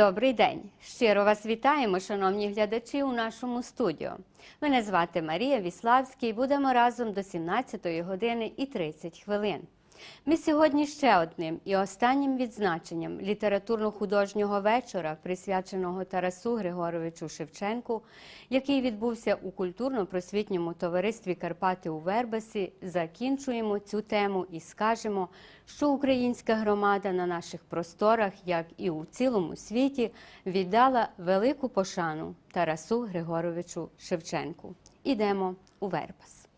Добрий день! Щиро вас вітаємо, шановні глядачі, у нашому студіо. Мене звати Марія Віславський. Будемо разом до 17 години і 30 хвилин. Ми сьогодні ще одним і останнім відзначенням літературно-художнього вечора, присвяченого Тарасу Григоровичу Шевченку, який відбувся у культурно-просвітньому товаристві Карпати у Вербасі, закінчуємо цю тему і скажемо, що українська громада на наших просторах, як і у цілому світі, віддала велику пошану Тарасу Григоровичу Шевченку. Ідемо у Вербас.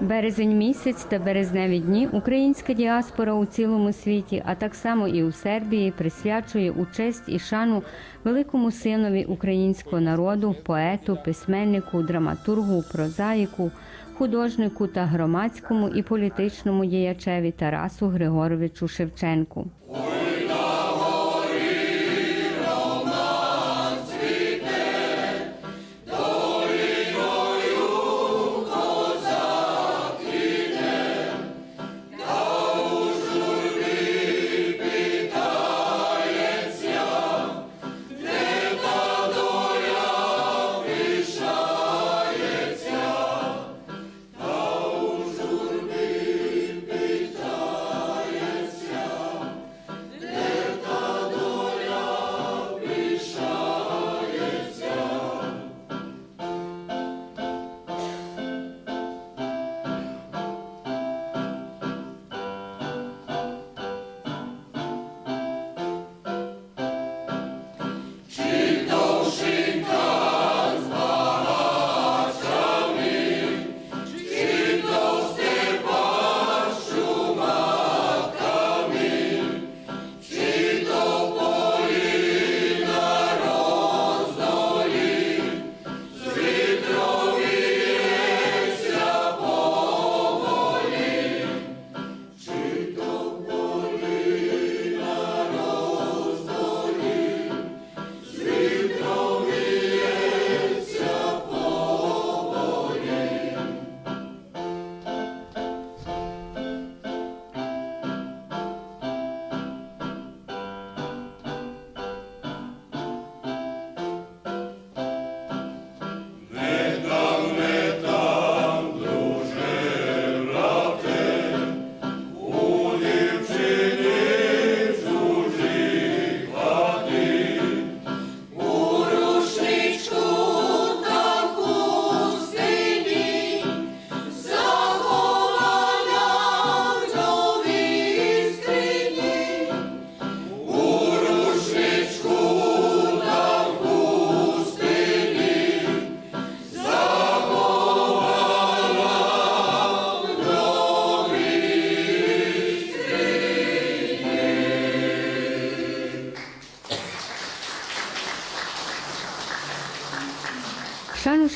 Березень місяць та березневі дні українська діаспора у цілому світі, а так само і у Сербії, присвячує у честь і шану великому синові українського народу, поету, письменнику, драматургу, прозаїку, художнику та громадському і політичному діячеві Тарасу Григоровичу Шевченку.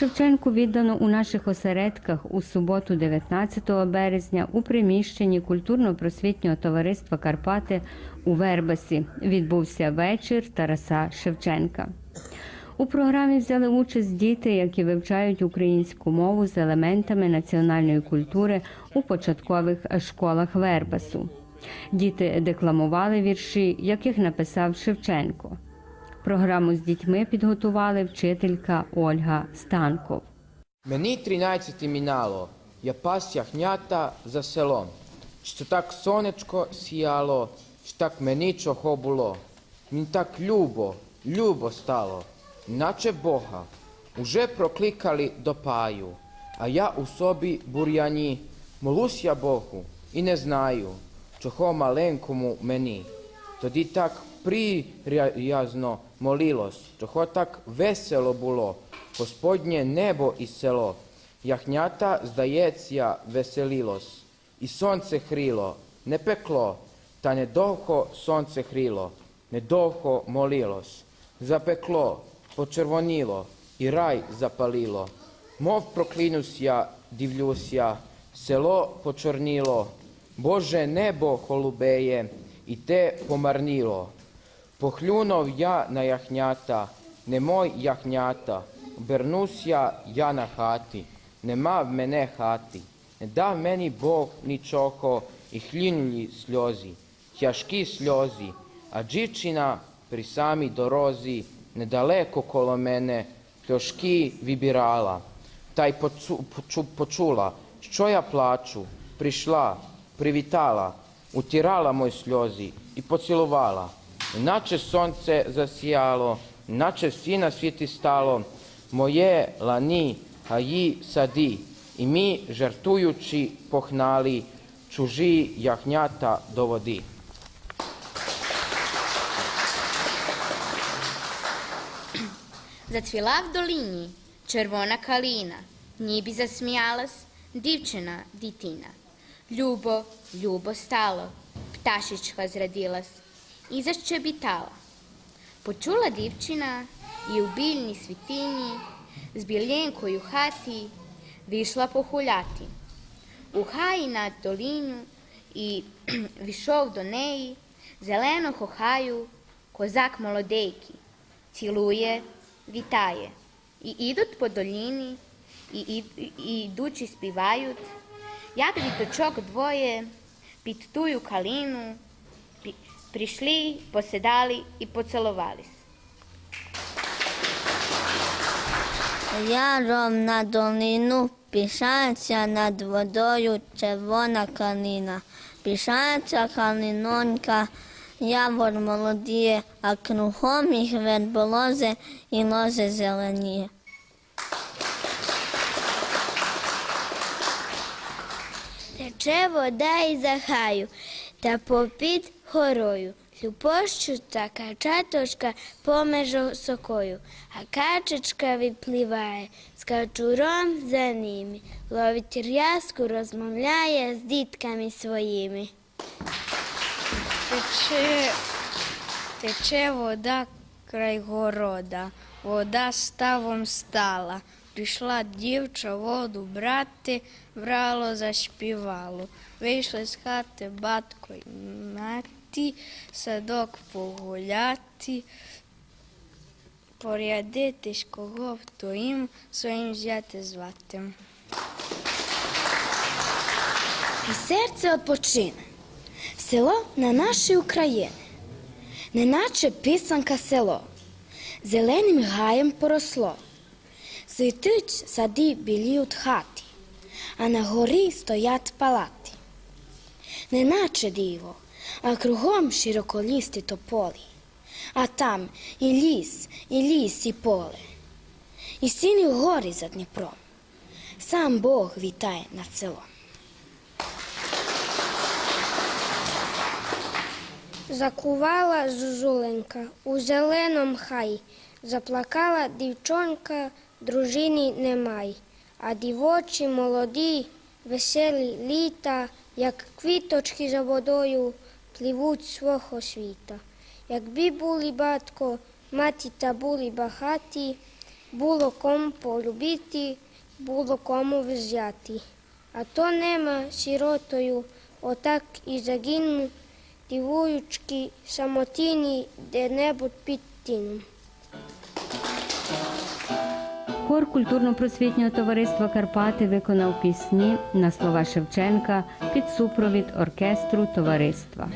Шевченку віддано у наших осередках у суботу, 19 березня, у приміщенні культурно-просвітнього товариства Карпати у Вербасі. Відбувся вечір Тараса Шевченка. У програмі взяли участь діти, які вивчають українську мову з елементами національної культури у початкових школах Вербасу. Діти декламували вірші, яких написав Шевченко. Програму з дітьми підготували вчителька Ольга Станков. Мені тринадцяти мінало, я пас ягнята за селом. Що так сонечко сіяло, що так мені чого було. Мені так любо, любо стало, наче Бога. Уже прокликали до паю, а я у собі бур'яні, молуся Богу і не знаю, чого маленькому мені. Тоді так приязно молилось, чого так весело було, Господнє небо і село. Яхнята, здається, веселилось, і сонце хріло, не пекло, та недовго сонце хріло, недовго молилось. Запекло, почервоніло, і рай запалило. Мов проклинусь я, дивлюся, село почорніло, Боже небо холубеє, і те помарніло. Похлюнув я на яхнята, немой яхнята, обернуся я на хаті, нема в мене хати. Не дав мені Бог нічого і хлінулі сльози, тяжкі сльози, а дівчина при самій дорозі, недалеко коло мене, пляшки вибирала. Та й почу, почу, почула, що я плачу, прийшла, привітала, утирала мої сльози і поцілувала. Іначе сонце засіяло, іначе всі на світі стало, моє лані, гаї, сади, і ми, жартуючи, погнали чужі ягнята до води. Зацвіла в долині червона калина, ніби засміялась дівчина дитина. Любо, любо стало, пташечка зрадилась І защебітала. Почула дівчина і в більній світині з біленькою хаті вийшла похуляти. У хаї над долиню і війшов до неї зеленого хаю козак молодейкий цілує, вітає. І ідуть по доліні, і, і, і йдучи співають, як діточок двоє під тую калину прийшли, посідали і поцілувались. Яром на долину пішається над водою червона калина. Пішається калинонька, явор молодіє, а кругом їх верболози і лози зеленіє. Тече вода із захаю, та попід горою. Любощуться качаточка поміж сокою, а качечка випливає з качуром за ними, ловить рязку, розмовляє з дітками своїми. Тече, тече вода край города, вода ставом стала. Прийшла дівча воду брати, брало, заспівало. Вийшли з хати батько й мати, садок погуляти, порядитись, кого б їм своїм взяти звати. І серце odpoczyне. Село на нашій Україні, неначе писанка село, зеленим гаєм поросло. Цвітуть сади біліють хати, а на горі стоять палати. Неначе диво, а кругом широколісті тополі, а там і ліс, і ліс, і поле, і сіні гори за Дніпром. Сам Бог вітає над селом. Закувала зозуленька у зеленом хаї, заплакала дівчонка, дружини немає, а дівочі молоді, веселі літа, як квіточки за водою, пливуть свого світа. Якби були батько, маті та були багаті, було кому полюбити, було кому взяти. А то нема сиротою, отак і загину, дивуючки самотині де-небудь під тіном. Хор культурно-просвітнього товариства Карпати виконав пісні на слова Шевченка під супровід оркестру товариства.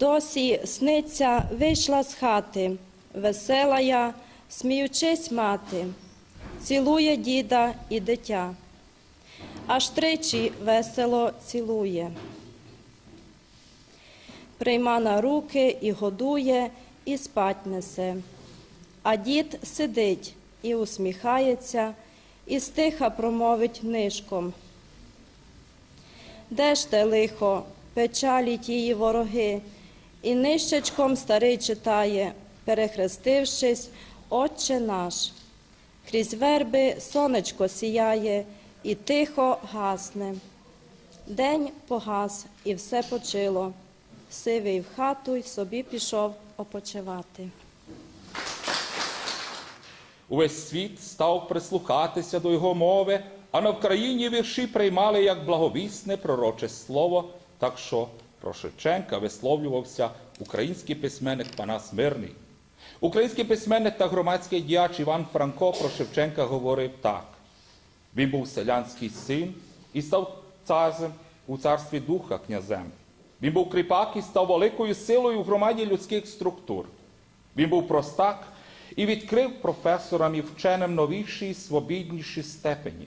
Досі сниться вийшла з хати, весела я, сміючись мати, цілує діда і дитя, аж тричі весело цілує. Прийма на руки і годує, і спать несе. А дід сидить і усміхається, і стиха промовить нишком. Де ж те лихо, печалі тії вороги, і нищечком старий читає, перехрестившись, Отче наш. Крізь верби сонечко сіяє і тихо гасне. День погас і все почило. Сивий в хату й собі пішов опочивати. Увесь світ став прислухатися до його мови, а на Вкраїні вірші приймали як благовісне пророче слово, так що про Шевченка висловлювався український письменник Панас Мирний. Український письменник та громадський діяч Іван Франко про Шевченка говорив так: він був селянський син і став царем у царстві духа князем. Він був кріпак і став великою силою в громаді людських структур. Він був простак і відкрив професорам і вченим новіші і свобідніші степені.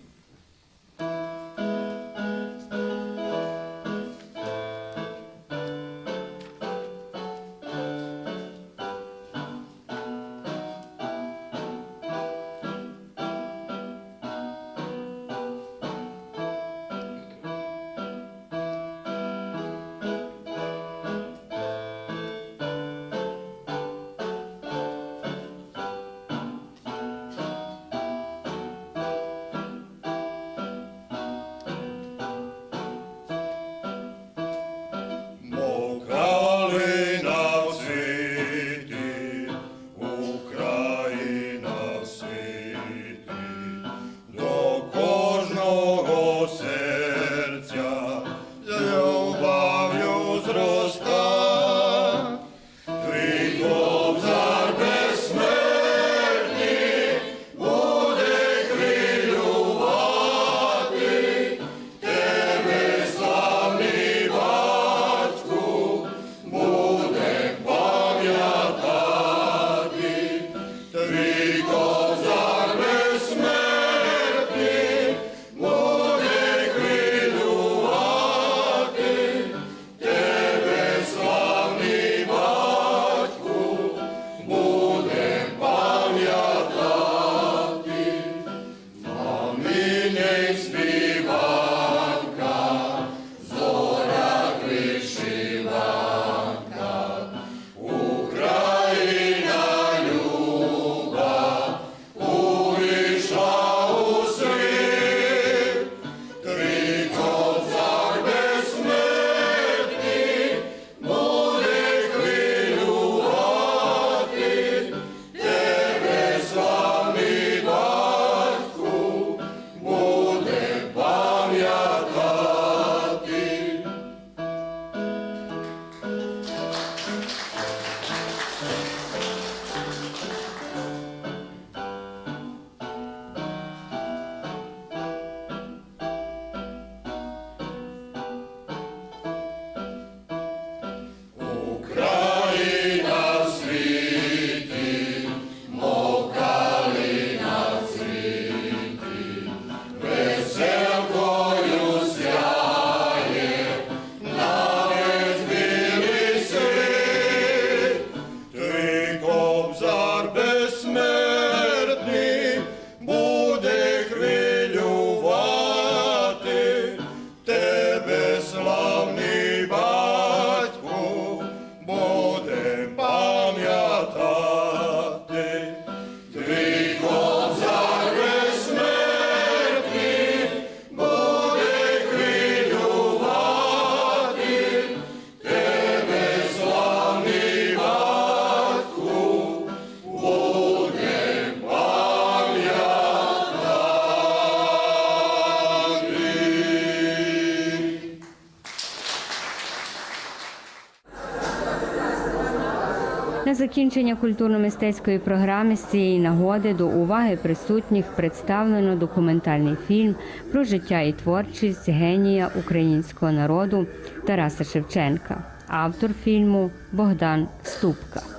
Закінчення культурно-мистецької програми з цієї нагоди до уваги присутніх представлено документальний фільм про життя і творчість генія українського народу Тараса Шевченка. автор фільму Богдан Ступка.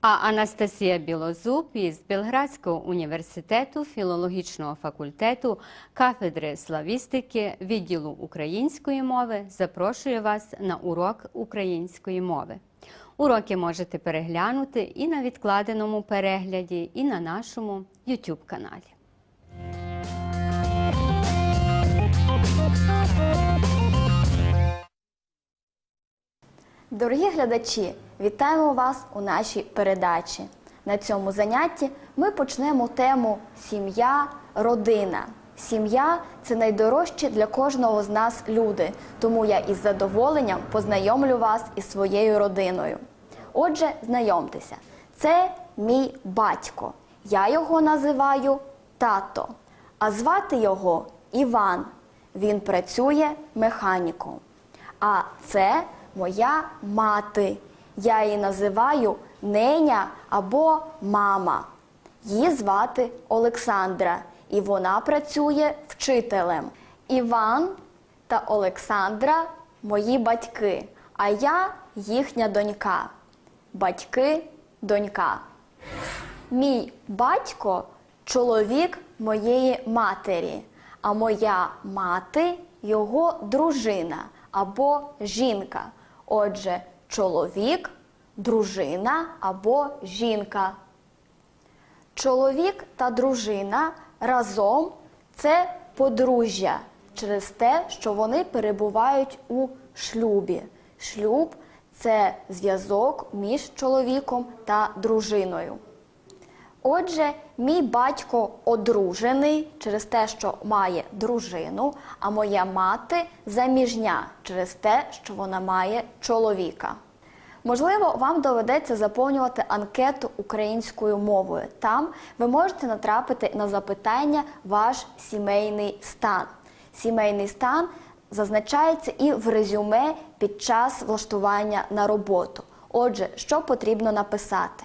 А Анастасія Білозуб із Білградського університету філологічного факультету кафедри славістики відділу української мови запрошує вас на урок української мови. Уроки можете переглянути і на відкладеному перегляді, і на нашому YouTube каналі. Дорогі глядачі, вітаємо вас у нашій передачі. На цьому занятті ми почнемо тему сім'я, родина. Сім'я це найдорожчі для кожного з нас люди, тому я із задоволенням познайомлю вас із своєю родиною. Отже, знайомтеся, це мій батько. Я його називаю тато, а звати його Іван. Він працює механіком. А це моя мати. Я її називаю неня або мама. Її звати Олександра, і вона працює вчителем. Іван та Олександра мої батьки, а я їхня донька. Батьки, донька. Мій батько чоловік моєї матері, а моя мати його дружина або жінка. Отже, чоловік, дружина або жінка. Чоловік та дружина разом це подружжя через те, що вони перебувають у шлюбі. Шлюб це зв'язок між чоловіком та дружиною. Отже, мій батько одружений через те, що має дружину, а моя мати заміжня через те, що вона має чоловіка. Можливо, вам доведеться заповнювати анкету українською мовою. Там ви можете натрапити на запитання ваш сімейний стан. Сімейний стан зазначається і в резюме під час влаштування на роботу. Отже, що потрібно написати?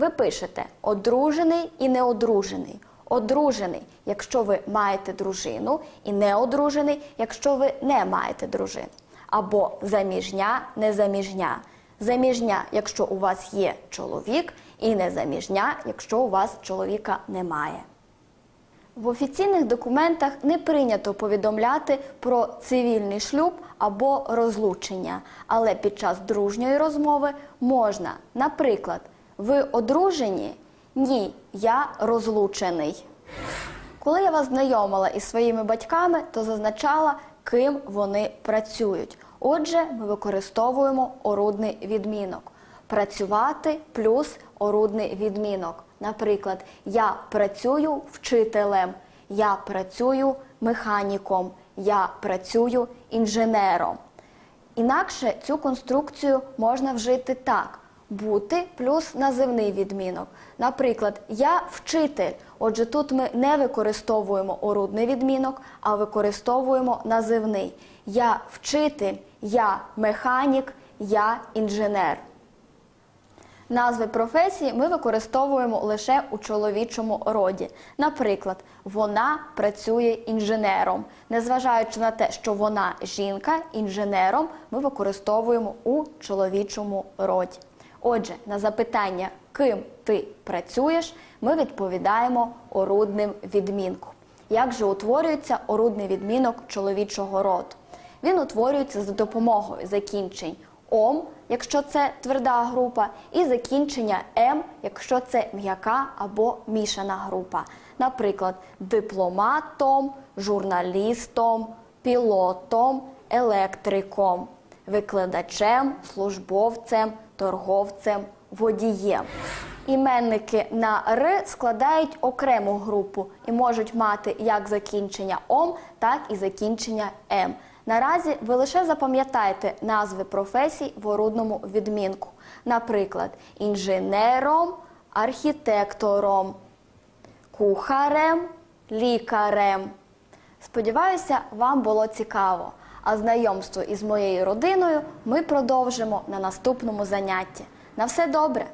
Ви пишете одружений і неодружений. Одружений, якщо ви маєте дружину, і неодружений, якщо ви не маєте дружини. Або заміжня, незаміжня. Заміжня, якщо у вас є чоловік, і незаміжня, якщо у вас чоловіка немає. В офіційних документах не прийнято повідомляти про цивільний шлюб або розлучення, але під час дружньої розмови можна, наприклад, ви одружені? Ні, я розлучений. Коли я вас знайомила із своїми батьками, то зазначала, ким вони працюють. Отже, ми використовуємо орудний відмінок. Працювати плюс орудний відмінок. Наприклад, я працюю вчителем, я працюю механіком, я працюю інженером. Інакше цю конструкцію можна вжити так: бути плюс називний відмінок. Наприклад, я вчитель. Отже, тут ми не використовуємо орудний відмінок, а використовуємо називний. Я вчитель, я механік, я інженер. Назви професії ми використовуємо лише у чоловічому роді. Наприклад, вона працює інженером. Незважаючи на те, що вона жінка, інженером ми використовуємо у чоловічому роді. Отже, на запитання, ким ти працюєш, ми відповідаємо орудним відмінком. Як же утворюється орудний відмінок чоловічого роду? Він утворюється за допомогою закінчень ом, якщо це тверда група, і закінчення м, якщо це м'яка або мішана група. Наприклад, дипломатом, журналістом, пілотом, електриком, викладачем, службовцем, торговцем, водієм. Іменники на р складають окрему групу і можуть мати як закінчення ом, так і закінчення м. Наразі ви лише запам'ятайте назви професій в орудному відмінку. Наприклад, інженером, архітектором, кухарем, лікарем. Сподіваюся, вам було цікаво. А знайомство із моєю родиною ми продовжимо на наступному занятті. На все добре!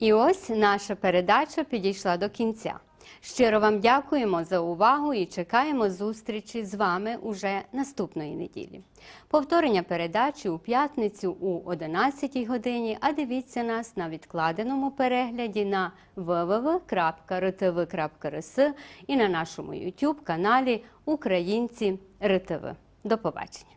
І ось наша передача підійшла до кінця. Щиро вам дякуємо за увагу і чекаємо зустрічі з вами уже наступної неділі. Повторення передачі у п'ятницю у 11 годині, а дивіться нас на відкладеному перегляді на www.rtv.rs і на нашому YouTube каналі Українці РТВ. До побачення!